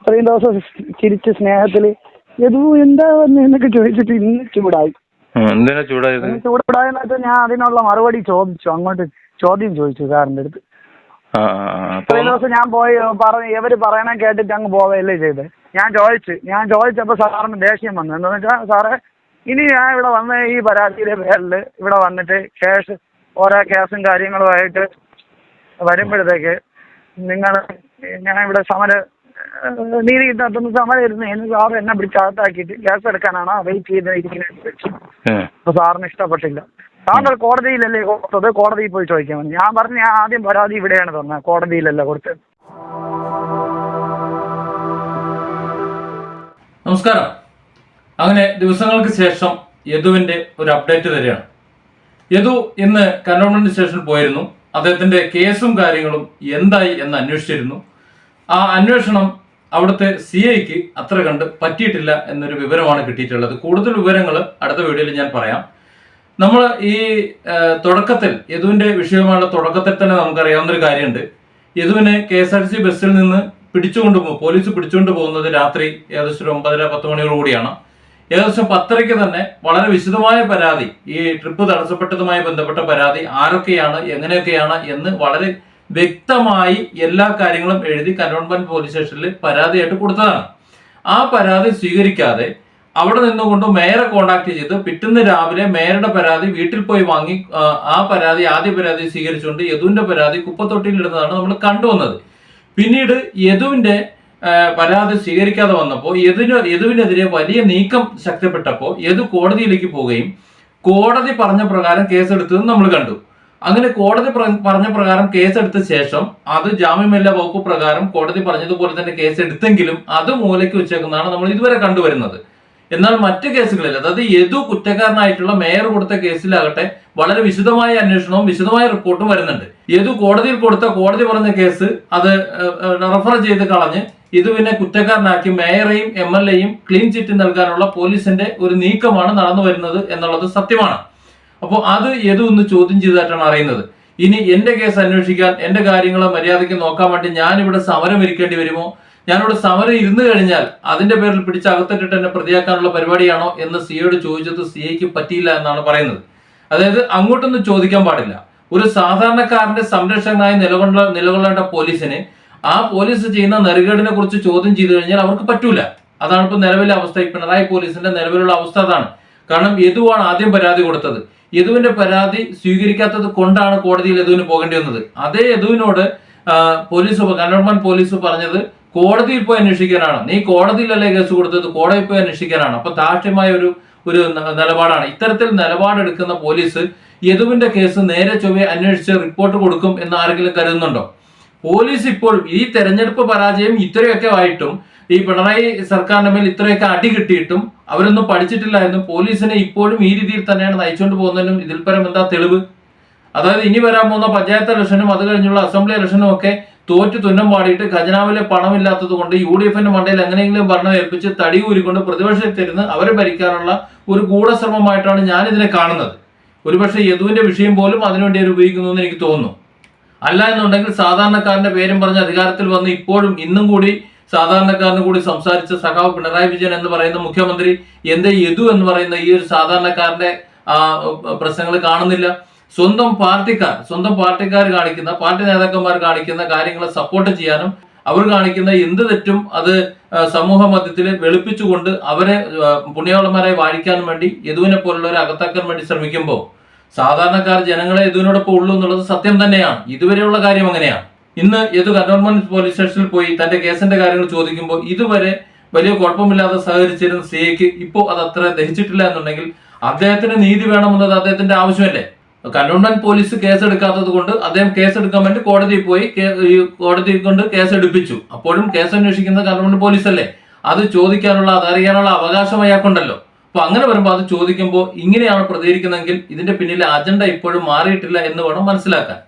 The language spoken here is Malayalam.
ഇത്രയും ദിവസം ചിരിച്ച് സ്നേഹത്തിൽ യദു എന്താ വന്ന് എന്നൊക്കെ ചോദിച്ചിട്ട് ഇന്ന് ചൂടായി. എന്തിനാ ചൂടായത്? ചൂടായെന്ന് വെച്ചാൽ ഞാൻ അതിനുള്ള മറുപടി ചോദിച്ചു. അങ്ങോട്ട് ചോദ്യം ചോദിച്ചു സാറിന്റെ അടുത്ത്. ഇത്രയും ദിവസം ഞാൻ പോയി പറഞ്ഞു ഇവർ പറയണം കേട്ടിട്ട് അങ്ങ് പോവുകയല്ലേ ചെയ്തത് ഞാൻ ചോദിച്ചു ഞാൻ ചോദിച്ചപ്പോ സാറിന് ദേഷ്യം വന്നു. എന്താന്ന് വെച്ചാൽ സാറേ ഇനി ഞാൻ ഇവിടെ വന്ന ഈ പരാതിയുടെ പേരിൽ ഇവിടെ വന്നിട്ട് കേസ് ഓരോ കേസും കാര്യങ്ങളുമായിട്ട് വരുമ്പോഴത്തേക്ക് നിങ്ങൾ ഞാൻ ഇവിടെ സമര നീതി കിട്ടാത്തൊന്ന് സമരം ഇരുന്ന് എന്ന് സാർ എന്നെ പിടിച്ച് അകത്താക്കിയിട്ട് കേസ് എടുക്കാനാണ്? വെയിറ്റ് ചെയ്ത് ഇരിക്കുന്നത് വെച്ചു. അപ്പൊ സാറിന് ഇഷ്ടപ്പെട്ടില്ല. താങ്കൾ കോടതിയിലല്ലേ കൊടുത്തത്? കോടതിയിൽ പോയി ചോദിക്കാൻ ഞാൻ പറഞ്ഞു ഞാൻ ആദ്യം പരാതി ഇവിടെയാണ് തന്നത് കോടതിയിലല്ല കൊടുത്തത്. നമസ്കാരം. അങ്ങനെ ദിവസങ്ങൾക്ക് ശേഷം യദുവിന്റെ ഒരു അപ്ഡേറ്റ് തരികയാണ്. യദു ഇന്ന് കന്റോൺമെന്റ് സ്റ്റേഷനിൽ പോയിരുന്നു. അദ്ദേഹത്തിന്റെ കേസും കാര്യങ്ങളും എന്തായി എന്ന് അന്വേഷിച്ചിരുന്നു. ആ അന്വേഷണം അവിടുത്തെ സി ഐക്ക് അത്ര കണ്ട് പറ്റിയിട്ടില്ല എന്നൊരു വിവരമാണ് കിട്ടിയിട്ടുള്ളത്. കൂടുതൽ വിവരങ്ങൾ അടുത്ത വീഡിയോയിൽ ഞാൻ പറയാം. നമ്മൾ ഈ തുടക്കത്തിൽ യദുവിന്റെ വിഷയമായുള്ള തുടക്കത്തിൽ തന്നെ നമുക്കറിയാവുന്ന ഒരു കാര്യമുണ്ട്. യദുവിനെ കെ എസ് ആർ സി ബസ്സിൽ നിന്ന് പിടിച്ചുകൊണ്ട് പോകും പോലീസ് പിടിച്ചുകൊണ്ട് പോകുന്നത് രാത്രി ഏകദേശം ഒരു ഒമ്പതര പത്ത് മണിയോടുകൂടിയാണ് ഏകദേശം പത്തരയ്ക്ക് തന്നെ വളരെ വിശദമായ പരാതി ഈ ട്രിപ്പ് തടസ്സപ്പെട്ടതുമായി ബന്ധപ്പെട്ട പരാതി ആരൊക്കെയാണ് എങ്ങനെയൊക്കെയാണ് എന്ന് വളരെ വ്യക്തമായി എല്ലാ കാര്യങ്ങളും എഴുതി കന്റോൺമെന്റ് പോലീസ് സ്റ്റേഷനിൽ പരാതിയായിട്ട് കൊടുത്തതാണ്. ആ പരാതി സ്വീകരിക്കാതെ അവിടെ നിന്നുകൊണ്ട് മേയറെ കോണ്ടാക്ട് ചെയ്ത് പിറ്റേന്ന് രാവിലെ മേയറുടെ പരാതി വീട്ടിൽ പോയി വാങ്ങി ആ പരാതി ആദ്യ പരാതി സ്വീകരിച്ചുകൊണ്ട് യദുവിന്റെ പരാതി കുപ്പത്തൊട്ടിയിൽ ഇടുന്നതാണ് നമ്മൾ കണ്ടുവന്നത്. പിന്നീട് യദുവിന്റെ പരാതി സ്വീകരിക്കാതെ വന്നപ്പോൾ യദുവിന് യദുവിനെതിരെ വലിയ നീക്കം ശക്തിപ്പെട്ടപ്പോൾ യദു കോടതിയിലേക്ക് പോവുകയും കോടതി പറഞ്ഞ പ്രകാരം കേസെടുത്തത് നമ്മൾ കണ്ടു. അങ്ങനെ കോടതി പറഞ്ഞ പ്രകാരം കേസെടുത്ത ശേഷം അത് ജാമ്യമില്ലാ വകുപ്പ് പ്രകാരം കോടതി പറഞ്ഞതുപോലെ തന്നെ കേസ് എടുത്തെങ്കിലും അത് മൂലയ്ക്ക് വെച്ചേക്കുന്നതാണ് നമ്മൾ ഇതുവരെ കണ്ടുവരുന്നത്. എന്നാൽ മറ്റ് കേസുകളിൽ അതായത് യദു കുറ്റക്കാരനായിട്ടുള്ള മേയർ കൊടുത്ത കേസിലാകട്ടെ വളരെ വിശദമായ അന്വേഷണവും വിശദമായ റിപ്പോർട്ടും വരുന്നുണ്ട്. യദു കോടതിയിൽ കൊടുത്ത കോടതി പറഞ്ഞ കേസ് അത് റെഫർ ചെയ്ത് കളഞ്ഞ് യദുവിനെ കുറ്റക്കാരനാക്കി മേയറെയും എം എൽ എയും ക്ലീൻ ചിറ്റ് നൽകാനുള്ള പോലീസിന്റെ ഒരു നീക്കമാണ് നടന്നു വരുന്നത് എന്നുള്ളത് സത്യമാണ്. അപ്പോൾ അത് ഏതൊന്ന് ചോദ്യം ചെയ്തതായിട്ടാണ് അറിയുന്നത്. ഇനി എന്റെ കേസ് അന്വേഷിക്കാൻ എന്റെ കാര്യങ്ങളെ മര്യാദയ്ക്ക് നോക്കാൻ വേണ്ടി ഞാൻ ഇവിടെ സമരം ഇരിക്കേണ്ടി വരുമോ? ഞാനിവിടെ സമരം ഇരുന്നു കഴിഞ്ഞാൽ അതിന്റെ പേരിൽ പിടിച്ച് അകത്തിട്ടിട്ട് എന്നെ പ്രതിയാക്കാനുള്ള പരിപാടിയാണോ എന്ന് സിയോട് ചോദിച്ചത് സി ഐക്ക് പറ്റിയില്ല എന്നാണ് പറയുന്നത്. അതായത് അങ്ങോട്ടൊന്നും ചോദിക്കാൻ പാടില്ല. ഒരു സാധാരണക്കാരന്റെ സംരക്ഷകനായി നിലകൊണ്ട നിലകൊള്ളേണ്ട പോലീസിനെ ആ പോലീസ് ചെയ്യുന്ന നെറുകേടിനെ കുറിച്ച് ചോദ്യം ചെയ്തു കഴിഞ്ഞാൽ അവർക്ക് പറ്റൂല. അതാണ് ഇപ്പൊ നിലവിലെ അവസ്ഥ. പിണറായി പോലീസിന്റെ നിലവിലുള്ള അവസ്ഥ അതാണ്. കാരണം യദുവാണ് ആദ്യം പരാതി കൊടുത്തത്. യദുവിന്റെ പരാതി സ്വീകരിക്കാത്തത് കൊണ്ടാണ് കോടതിയിൽ യദുവിന് പോകേണ്ടി വന്നത്. അതേ യദുവിനോട് പോലീസ് കന്റോൺമെന്റ് പോലീസ് പറഞ്ഞത് കോടതിയിൽ പോയി അന്വേഷിക്കാനാണ്. നീ കോടതിയിലല്ലേ കേസ് കൊടുത്തത്? കോടതിയിൽ പോയി അന്വേഷിക്കാനാണ്. അപ്പൊ താഷ്ട്യമായ ഒരു ഒരു നിലപാടാണ്. ഇത്തരത്തിൽ നിലപാടെടുക്കുന്ന പോലീസ് യദുവിന്റെ കേസ് നേരെ ചൊവ്വെ അന്വേഷിച്ച് റിപ്പോർട്ട് കൊടുക്കും എന്ന് ആരെങ്കിലും കരുതുന്നുണ്ടോ? പോലീസ് ഇപ്പോൾ ഈ തെരഞ്ഞെടുപ്പ് പരാജയം ഇത്രയൊക്കെ ആയിട്ടും ഈ പിണറായി സർക്കാരിന്റെ മേൽ ഇത്രയൊക്കെ അടി കിട്ടിയിട്ടും അവരൊന്നും പഠിച്ചിട്ടില്ലായിരുന്നു പോലീസിനെ ഇപ്പോഴും ഈ രീതിയിൽ തന്നെയാണ് നയിച്ചുകൊണ്ട് പോകുന്നതിനും ഇതിൽ പരം എന്താ തെളിവ്? അതായത് ഇനി വരാൻ പോകുന്ന പഞ്ചായത്ത് ഇലക്ഷനും അത് കഴിഞ്ഞുള്ള അസംബ്ലി ഇലക്ഷനും ഒക്കെ തോറ്റു തുന്നം പാടിയിട്ട് ഖജനാവിലെ പണമില്ലാത്തത് കൊണ്ട് യു ഡി എഫിന്റെ മണ്ടയിൽ എങ്ങനെയെങ്കിലും ഭരണം ഏൽപ്പിച്ച് തടി ഊരിക്കൊണ്ട് പ്രതിപക്ഷത്തിരുന്ന് അവരെ ഭരിക്കാനുള്ള ഒരു ഗൂഢശ്രമമായിട്ടാണ് ഞാൻ ഇതിനെ കാണുന്നത്. ഒരുപക്ഷെ യദുവിന്റെ വിഷയം പോലും അതിനുവേണ്ടി അവർ ഉപയോഗിക്കുന്നു എനിക്ക് തോന്നുന്നു. അല്ല എന്നുണ്ടെങ്കിൽ സാധാരണക്കാരന്റെ പേരും പറഞ്ഞ് അധികാരത്തിൽ വന്ന് ഇപ്പോഴും ഇന്നും കൂടി സാധാരണക്കാരന് കൂടി സംസാരിച്ച സഖാവ് പിണറായി വിജയൻ എന്ന് പറയുന്ന മുഖ്യമന്ത്രി എന്തേ യദു എന്ന് പറയുന്ന ഈ ഒരു സാധാരണക്കാരന്റെ പ്രശ്നങ്ങൾ കാണുന്നില്ല. സ്വന്തം പാർട്ടിക്കാർ സ്വന്തം പാർട്ടിക്കാർ കാണിക്കുന്ന പാർട്ടി നേതാക്കന്മാർ കാണിക്കുന്ന കാര്യങ്ങളെ സപ്പോർട്ട് ചെയ്യാനും അവർ കാണിക്കുന്ന എന്ത് തെറ്റും അത് സമൂഹ മധ്യത്തിൽ വെളുപ്പിച്ചുകൊണ്ട് അവരെ പുണ്യവളന്മാരായി പുണ്യവളന്മാരെ വാഴിക്കാനും വേണ്ടി യദുവിനെ പോലുള്ളവരെ അകത്താക്കാൻ വേണ്ടി ശ്രമിക്കുമ്പോൾ സാധാരണക്കാർ ജനങ്ങളെ യദുവിനോടൊപ്പം ഉള്ളൂ എന്നുള്ളത് സത്യം തന്നെയാണ്. ഇതുവരെയുള്ള കാര്യം അങ്ങനെയാണ്. ഇന്ന് ഏത് കന്റോൺമെന്റ് പോലീസ് സ്റ്റേഷനിൽ പോയി തന്റെ കേസിന്റെ കാര്യങ്ങൾ ചോദിക്കുമ്പോൾ ഇതുവരെ വലിയ കുഴപ്പമില്ലാതെ സഹകരിച്ചിരുന്ന സി ഇപ്പോ ഇപ്പോൾ അത് അത്ര ദഹിച്ചിട്ടില്ല എന്നുണ്ടെങ്കിൽ അദ്ദേഹത്തിന് നീതി വേണമെന്നത് അദ്ദേഹത്തിന്റെ ആവശ്യമല്ലേ? കന്റോൺമെന്റ് പോലീസ് കേസെടുക്കാത്തത് കൊണ്ട് അദ്ദേഹം കേസെടുക്കാൻ വേണ്ടി കോടതിയിൽ പോയി കോടതി കൊണ്ട് കേസെടുപ്പിച്ചു. അപ്പോഴും കേസ് അന്വേഷിക്കുന്ന കന്റോൺമെന്റ് പോലീസ് അല്ലേ? അത് ചോദിക്കാനുള്ള അതറിയാനുള്ള അവകാശം അയാൾക്കുണ്ടല്ലോ. അപ്പൊ അങ്ങനെ വരുമ്പോൾ അത് ചോദിക്കുമ്പോൾ ഇങ്ങനെയാണ് പ്രതികരിക്കുന്നതെങ്കിൽ ഇതിന്റെ പിന്നിലെ അജണ്ട ഇപ്പോഴും മാറിയിട്ടില്ല എന്ന് വേണം മനസ്സിലാക്കാൻ.